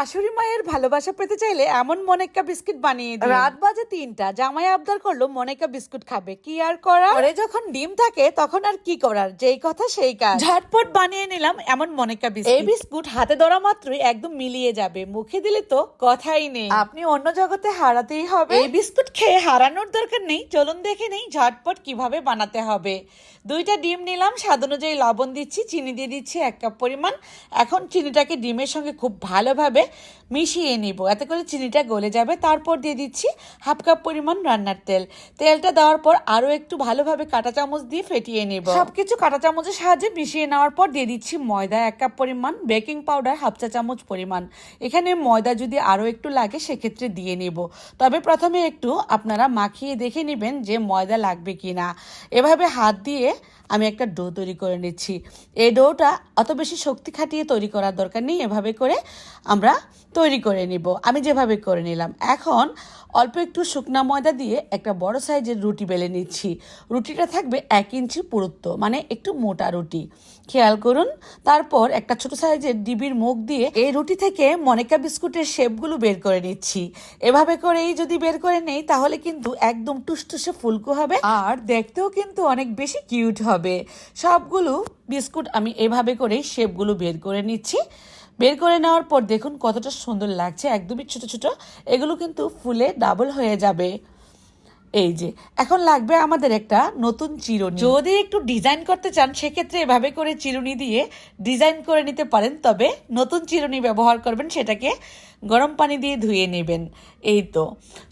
শাশুড়ি মায়ের ভালোবাসা পেতে চাইলে এমন মনেকা বিস্কুট বানিয়ে দিন। রাত বাজে তিনটা জামাই আবদার করল মনেকা বিস্কুট খাবে। কি আর করার? ঘরে যখন ডিম থাকে তখন আর কি করার? যেই কথা সেই কাজ। ঝটপট বানিয়ে নিলাম এমন মনেকা বিস্কুট। এই বিস্কুট হাতে ধরা মাত্রই একদম মিলিয়ে যাবে। মুখে দিলে তো কথাই নেই। আপনি অন্য জগতে হারাতেই হবে। এই বিস্কুট খেয়ে হারানোর দরকার নেই। চলুন দেখে নেই ঝটপট কীভাবে বানাতে হবে। দুইটা ডিম নিলাম স্বাদ অনুযায়ী লবণ দিচ্ছি চিনি দিয়ে দিচ্ছি এক কাপ পরিমাণ। এখন চিনিটাকে ডিমের সঙ্গে খুব ভালোভাবে মিশিয়ে নিব। এতে করে চিনিটা গলে যাবে। তারপর দিয়ে দিচ্ছি হাফ কাপ পরিমাণ রান্নার তেল। তেলটা দেওয়ার পর আরও একটু ভালোভাবে কাঁটা চামচ দিয়ে ফেটিয়ে নেব। সবকিছু কাঁটা চামচের সাহায্যে মিশিয়ে নেওয়ার পর দিয়ে দিচ্ছি ময়দা এক কাপ পরিমাণ, বেকিং পাউডার হাফ চা চামচ পরিমাণ। এখানে ময়দা যদি আরও একটু লাগে, সেক্ষেত্রে দিয়ে নেব। তবে প্রথমে একটু আপনারা মাখিয়ে দেখে নেবেন যে ময়দা লাগবে কি না এভাবে হাত দিয়ে আমি একটা ডো তৈরি করে নিচ্ছি। এই ডোটা অত বেশি শক্তি খাটিয়ে তৈরি করার দরকার নেই। এভাবে করে আমরা তৈরি করে নিব। আমি যেভাবে করে নিলাম। এখন অল্প একটু শুকনা ময়দা দিয়ে একটা বড় সাইজের রুটি বেলে নিচ্ছি। রুটিটা থাকবে এক ইঞ্চি পুরুত্ব মানে একটু মোটা রুটি। খেয়াল করুন, তারপর একটা ছোট সাইজের ডিবির মুখ দিয়ে এই রুটি থেকে মনিকা বিস্কুটের শেপগুলো বের করে নিচ্ছি। এভাবে করেই যদি বের করে নেই, তাহলে কিন্তু একদম টুসটুসে ফুলকো হবে আর দেখতেও কিন্তু অনেক বেশি কিউট হবে। সবগুলো বিস্কুট আমি এভাবে করেই শেপগুলো বের করে নিচ্ছি। বের করে নেওয়ার পর দেখুন কতটা সুন্দর লাগছে। একদমই ছোট ছোট। এগুলো কিন্তু ফুলে ডাবল হয়ে যাবে। এই যে এখন লাগবে আমাদের একটা নতুন চিরুনি। যদি একটু ডিজাইন করতে চান সেক্ষেত্রে এভাবে করে চিরুনি দিয়ে ডিজাইন করে নিতে পারেন তবে নতুন চিরুনি ব্যবহার করবেন সেটাকে গরম পানি দিয়ে ধুয়ে নেবেন। এই তো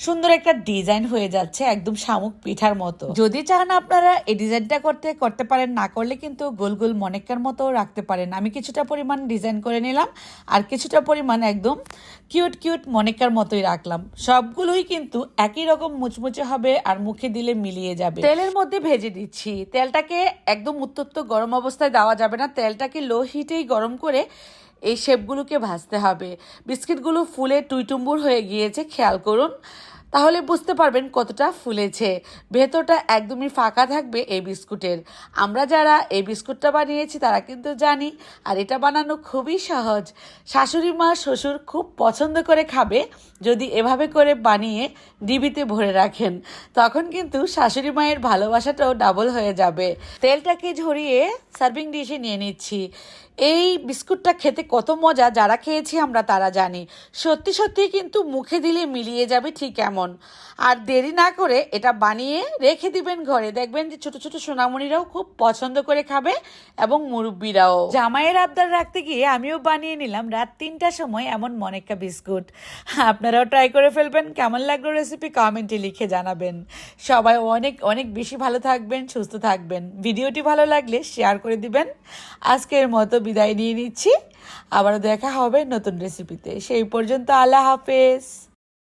সুন্দর একটা ডিজাইন হয়ে যাচ্ছে একদম শামুক পিঠার মতো। যদি চান আপনারা এই ডিজাইনটা করতে করতে পারেন না করলে কিন্তু গোল গোল মনেকার মতো রাখতে পারেন। আমি কিছুটা পরিমাণ ডিজাইন করে নিলাম আর কিছুটা পরিমাণ একদম কিউট কিউট মনেকার মতোই রাখলাম। সবগুলোই কিন্তু একই রকম মুচমুচে হবে আর মুখে দিলে মিলিয়ে যাবে। তেলের মধ্যে ভেজে দিচ্ছি। তেলটাকে একদম উত্তপ্ত গরম অবস্থায় দেওয়া যাবে না। তেলটাকে লো হিটেই গরম করে এই শেপগুলোকে ভাজতে হবে। বিস্কিটগুলো ফুলে টুইটুম্বুর হয়ে গিয়েছে, খেয়াল করুন। তাহলে বুঝতে পারবেন কতটা ফুলেছে। ভেতরটা একদমই ফাঁকা থাকবে এই বিস্কুটের। আমরা যারা এই বিস্কুটটা বানিয়েছি, তারা কিন্তু জানি, আর এটা বানানো খুবই সহজ। শাশুড়ি মা শ্বশুর খুব পছন্দ করে খাবে, যদি এভাবে করে বানিয়ে ডিবিতে ভরে রাখেন, তখন কিন্তু শাশুড়ি মায়ের ভালোবাসাটাও ডাবল হয়ে যাবে। তেলটাকে ঝরিয়ে সার্ভিং ডিশে নিয়ে নিচ্ছি। এই বিস্কুটটা খেতে কত মজা, যারা খেয়েছি আমরা তারা জানি। সত্যি সত্যি কিন্তু মুখে দিলে মিলিয়ে যাবে ঠিক এমন আর দেরি না করে এটা বানিয়ে রেখে দিবেন ঘরে। দেখবেন যে ছোট ছোট সোনামণিরাও খুব পছন্দ করে খাবে এবং মুরব্বীরাও। জামাইয়ের আবদার রাখতে গিয়ে আমিও বানিয়ে নিলাম রাত তিনটার সময় এমন মনেকা বিস্কুট। আপনারাও ট্রাই করে ফেলবেন। কেমন লাগল রেসিপি কমেন্টে লিখে জানাবেন। সবাই অনেক অনেক বেশি ভালো থাকবেন, সুস্থ থাকবেন। ভিডিওটি ভালো লাগলে শেয়ার করে দিবেন। আজকের মতো বিদায় নিয়ে নিচ্ছি। আবারও দেখা হবে নতুন রেসিপিতে সেই পর্যন্ত আল্লাহ হাফেজ।